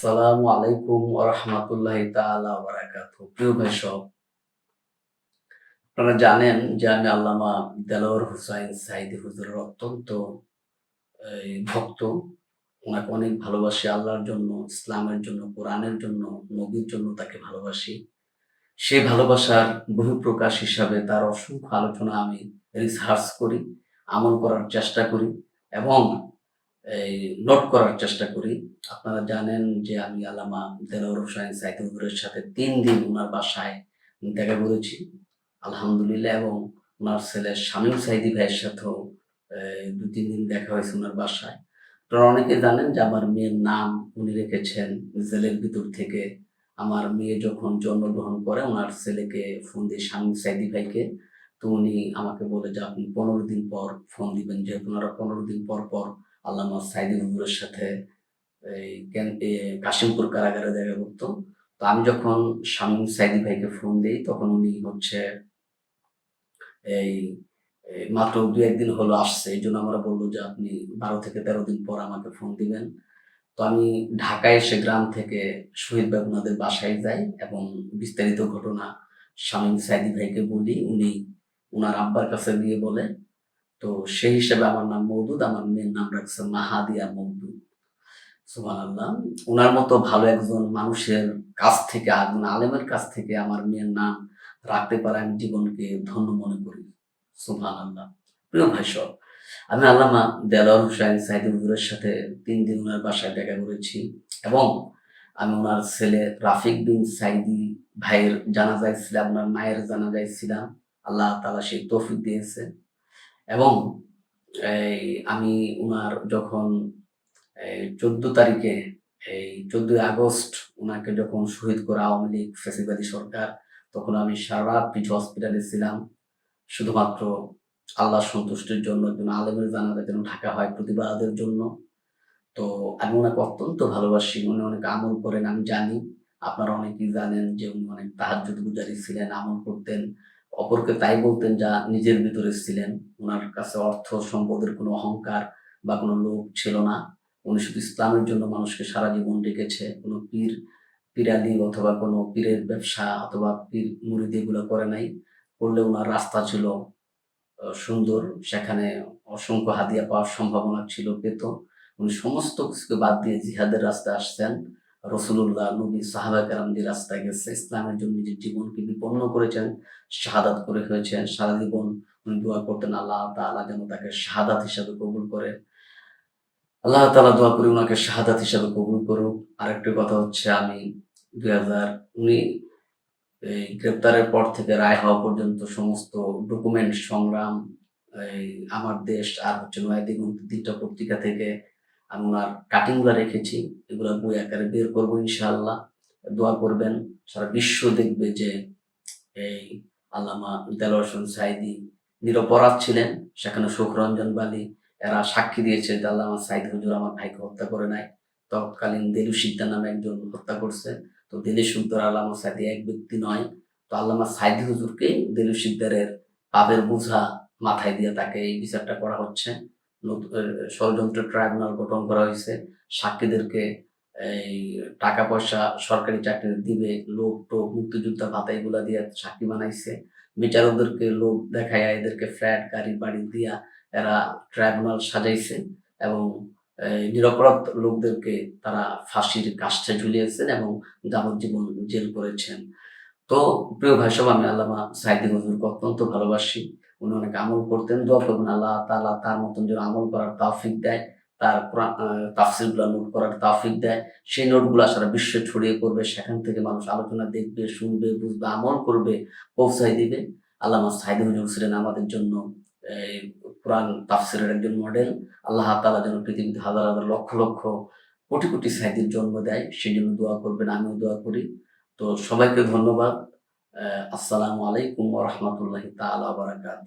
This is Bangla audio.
আসসালামু আলাইকুম ওরহমতুল্লাহ তাআলা বারাকাতু প্রিয় ভাই সব আপনারা জানেন যে আমি আল্লামা দেলোয়ার হুসাইন সাইদি হুজুরের অত্যন্ত ভক্ত। ওনাকে অনেক ভালোবাসি, আল্লাহর জন্য, ইসলামের জন্য, কোরআনের জন্য, নবীর জন্য তাকে ভালোবাসি। সেই ভালোবাসার বহু প্রকাশ হিসাবে তার অসংখ্য আলোচনা আমি রিসার্চ করি, আমল করার চেষ্টা করি এবং এই নোট করার চেষ্টা করি। আপনারা জানেন যে আমি আলামা দেলোয়ার হোসাইন সাইদি সাথে তিন দিন ওনার বাসায় দেখা করেছি। আলহামদুলিল্লাহ, এবং ওনার ছেলে শামীম সাইদি ভাইয়ের সাথেও দু, তিন দিন দেখা হয়েছে ওনার বাসায়। আপনারা অনেকে জানেন যে আমার মেয়ের নাম উনি রেখেছেন জেলের ভিতর থেকে। আমার মেয়ে যখন জন্মগ্রহণ করে ওনার ছেলেকে ফোন দিয়ে শামীম সাইদি ভাইকে, তো উনি আমাকে বলে যে আপনি পনেরো দিন পর ফোন দিবেন। যেহেতু ওনারা পনেরো দিন পর পর আল্লামা সাইদি হুজুরের সাথে এই কাশিমপুর কারাগারে দেখা করতো। তো আমি যখন শামীম সাইদি ভাইকে ফোন দিই, তখন উনি হচ্ছে এই মাত্র দু একদিন হলো আসছে। এই জন্য আমরা বলল যে আপনি বারো থেকে তেরো দিন পর আমাকে ফোন দিবেন। তো আমি ঢাকায় এসে গ্রাম থেকে শহীদ বেগুনাদের বাসায় যাই এবং বিস্তারিত ঘটনা শামীম সাইদি ভাইকে বলি। উনি উনার আব্বার কাছে গিয়ে বলে তো সেই হিসাবে আমার নাম মৌদুদ, আমার মেয়ের নাম রাখছে মাহাদিয়া মৌদুদ। সুবহানাল্লাহ। ওনার মতো ভালো একজন মানুষের কাছ থেকে, একজন আলেমের কাছ থেকে আমার মেয়ের নাম রাখতে পারে আমি জীবনকে ধন্য মনে করি। সুবহানাল্লাহ। প্রিয় ভাই সব, আমি আল্লামা দেলোয়ার হুসাইন সাইদি হুজুরের সাথে তিন দিন ওনার বাসায় দেখা করেছি এবং আমি ওনার ছেলে রাফিক বিন সাইদি ভাইয়ের জানাজায় ছিলাম ওনার মায়ের জানাজায় ছিলাম। আল্লাহ তালা সেই তৌফিক দিয়েছে। এবং, এই আমি ওনার যখন চোদ্দ তারিখে, এই চোদ্দই আগস্ট ওনাকে যখন শহীদ করে আওয়ামী লীগ ফেসিবাদী সরকার, তখন আমি সারা পিছু হসপিটালে ছিলাম। শুধুমাত্র আল্লাহ সন্তুষ্টির জন্য, একজন আলেমের জানাজা যেন ঢাকা হয় প্রতিবাদের জন্য। তো আমি ওনাকে অত্যন্ত ভালোবাসি, উনি অনেক আমল করেন, আমি জানি। আপনারা অনেকেই জানেন যে উনি অনেক তাহাজ্জুদ গুজারি ছিলেন, আমল করতেন। অপরকে তাই বলতেন যা নিজের ভিতরে ছিলেন। ওনার কাছে অর্থ, সম্পদের কোনো অহংকার বা কোনো লোভ ছিল না। উনি শুধু ইসলামের জন্য মানুষকে সারা জীবন ডেকেছে। কোনো পীর পিরালি অথবা কোনো পীরের ব্যবসা অথবা পীর মুরিদি এগুলো করে নাই। করলে ওনার রাস্তা ছিল সুন্দর। সেখানে অসংখ্য হাদিয়া পাওয়ার সম্ভাবনা ছিল, পেত। উনি সমস্ত কিছুকে বাদ দিয়ে জিহাদের রাস্তায় আসছেন রসুল্লাহ নবী, সাহাবা কারাম যে রাস্তায় গেছে। ইসলামের জন্য নিজের জীবনকে বিপন্ন করেছেন, শাহাদাত করে হয়েছেন সারা জীবন দোয়া করতেন আল্লাহ তাআলা যেন তাকে শাহাদাত হিসাবে কবুল করে আল্লাহ তাআলা দোয়া করে ওনাকে শাহাদাত হিসাবে কবুল করুক। আরেকটি কথা হচ্ছে, আমি দুই হাজার উনি এই গ্রেপ্তারের পর থেকে রায় হওয়া পর্যন্ত সমস্ত ডকুমেন্ট সংগ্রাম, এই আমার দেশ আর হচ্ছে নয়া দিগন্ত তিনটা পত্রিকা থেকে আমি ওনার কাটিংগুলো রেখেছি, এগুলো বই আকারে বের করব ইনশাআল্লাহ। দোয়া করবেন, সারা বিশ্ব দেখবে যে এই আল্লামা দেলোয়ার সাইদি নিরপরাধ ছিলেন, সেখানে সুখরঞ্জন বালি, এরা সাক্ষী দিয়েছে যে আল্লামা সাইদ হুজুর আমার ভাইকে হত্যা করে নাই। তৎকালীন দেলু সিদ্ধা নামে একজন হত্যা করছে। তো দিলী সুদ্দর আল্লামা সাইদি এক ব্যক্তি নয়। তো আল্লামা সাইদি হুজুরকে দিলু সিদ্দারের পাপের বোঝা মাথায় দিয়ে তাকে এই বিচারটা করা হচ্ছে। ষড়যন্ত্র ট্রাইব্যুনাল গঠন করা হয়েছে। সাক্ষীদেরকে এই টাকা পয়সা, সরকারি চাকরি দিবে, লোক টোক, মুক্তিযোদ্ধা ভাতা এগুলা দিয়ে সাক্ষী বানাইছে। বিচারকদেরকে লোক দেখায় এদেরকে ফ্ল্যাট, গাড়ি, বাড়ি দিয়া এরা ট্রাইব্যুনাল সাজাইছে এবং নিরপরাধ লোকদেরকে তারা ফাঁসির কাষ্ঠে ঝুলিয়েছেন এবং যাবজ্জীবন জেল করেছেন। তো প্রিয় ভাই সব আমি আল্লামা সাইদি হুজুরকে অত্যন্ত ভালোবাসি। উনি অনেক আমল করতেন, দোয়া করবেন আল্লাহ তালা তার মতন যেন আমল করার তাফিক দেয়, তার তাফসিলগুলো নোট করার তাফিক দেয়, সেই নোটগুলো সারা বিশ্বে ছড়িয়ে পড়বে, সেখান থেকে মানুষ আলোচনা দেখবে, শুনবে, বুঝবে, আমল করবে পৌঁছাই দিবে। আল্লাহ সাইদি হুজুর আমাদের জন্য, এই কোরআন তাফসিরের একজন মডেল। আল্লাহ তাআলা যেন পৃথিবীতে হাজার হাজার লক্ষ লক্ষ কোটি কোটি সাইদির জন্ম দেয়, সেই জন্য দোয়া করবেন, আমিও দোয়া করি। তো সবাইকে ধন্যবাদ। আসসালামু আলাইকুম রাহমাতুল্লাহি তাআলা ওয়া বারাকাতুহু।